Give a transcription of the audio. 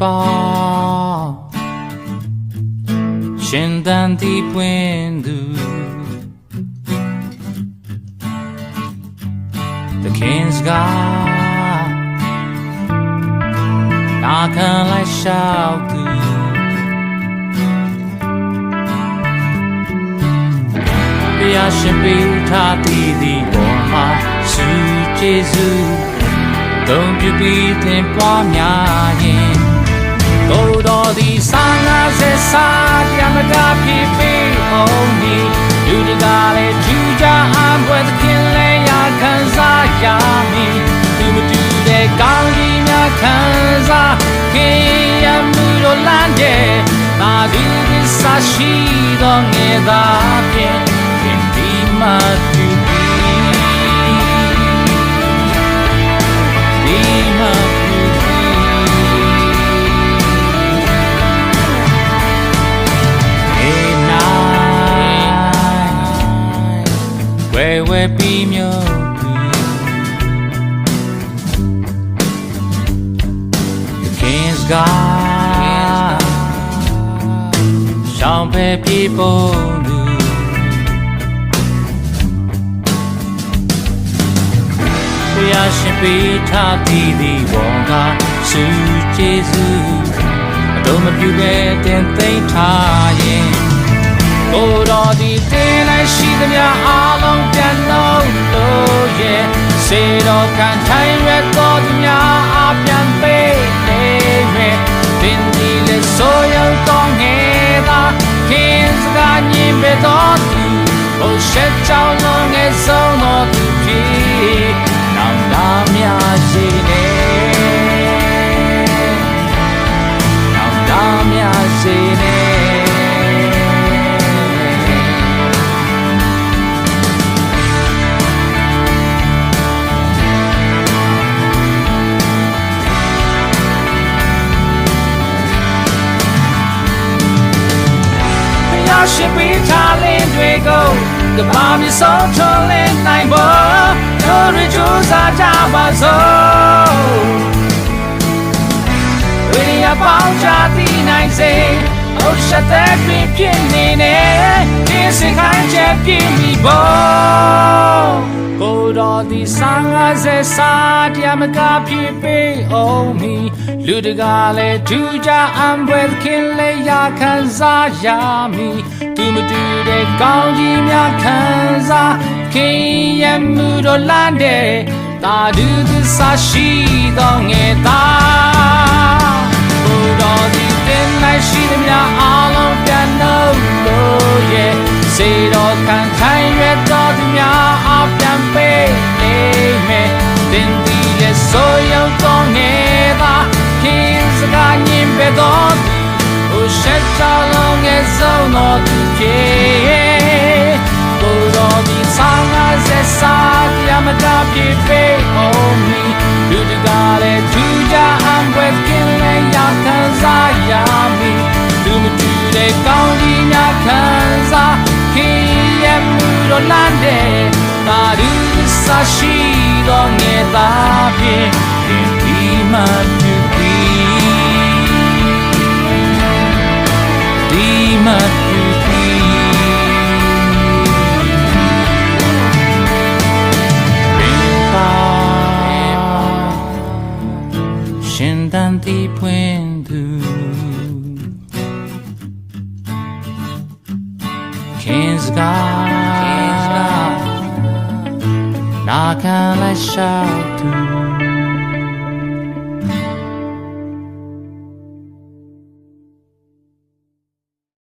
ပေါရှင်တန်တီပွင့်သူသခင်စကားနာခံလိုက်ရှောက်သူဘုရားရှင်ပေးထားတည်သည့်ပေါ်မှာစုကျေးဇူး သုံးပြုပြီးသင်ပွားများရင်ကိုယ်တော်သည်စာငါစေစာပြမကဖြစ်ပြီးအောင်ဒီလူတကာလည်းထူကြအံပွဲသခင်လည်းရာခံစားရမည်သူမတူတဲ့ကောင်းကြီးများခံစားခင်ရမှုတော်လမ်းတဲ့သာဒီသစ္စာရှိသောငယ်သားဖြင့်ခင်ဒီမှတူ ဝဲဝဲပြီးမြို့သူခင်စကားရှောင်းဖဲပြေပုံသူဘုရားရှင်ပေးထားသည်ဒီဘောကစုကျေးဇူးအတော်မပြုပဲတင်သိမ်းထားရင်ကို ယ်တော်ဒီတင်လိုက်ရှိသမျှအားလုံးပြန်လုံးလို့ရဲ့စေတော်ခံထိုင်ရတော်သူများအပြန်ပေးနေမယ်တင်ဒီလေဆိုရောက်တော့ငယ်သာခင်စကားညင်ပဲတော်သူဘုရှက်ကြောင့်လုံးငယ်ဆုံးတော်သူဖြစ် ရားရှင်ပေးထားလင်းတွေကိုကမ္ဘာမြေဆုံးထွန်းလင်းနိုင်ဖို့တို့ရကြိုးစားကြပါစို့ဝိရိယပေါင်းချတည်နိုင်စေအုတ်ရှတဲ့ပြင်းပြင်းနေနေဒီစင်ခိုင်းချက်ပြင်းပြီးဖို့ စေစာတရားမကဖြစ်ပေအောင်မီလူတကာလည်းထူကြအံပွဲခင်လည်းရခံစားရမည်သူမတူတဲ့ကောင်းကြီးများခံစားခင်ရမှုတော်လမ်းတဲ့တာဒုသစ္စာရှိသောငယ်သားကိုယ်တော်ဒီတင်လိုက်ရှိသမျှ က်ချလုံးငယ်ဆုံးတော်သူဖြစ်ကိုယ်တော်ဒီဆောင်ငါဆက်စားတရားမကဖြစ်ပေအောင်မီလူတကာလည်းထူကြအံွယ်ကင်းလည်းရခံစားရမည်လူမတူတဲ့ကောင်းကြီးများခံစားခင်ရဲ့မှုတော်လမ်းတဲ့တာရူစာရှိတော်ငယ်သားဖြင့်ဒီဒီမှ ဒီမှတူပြီးပါရှင်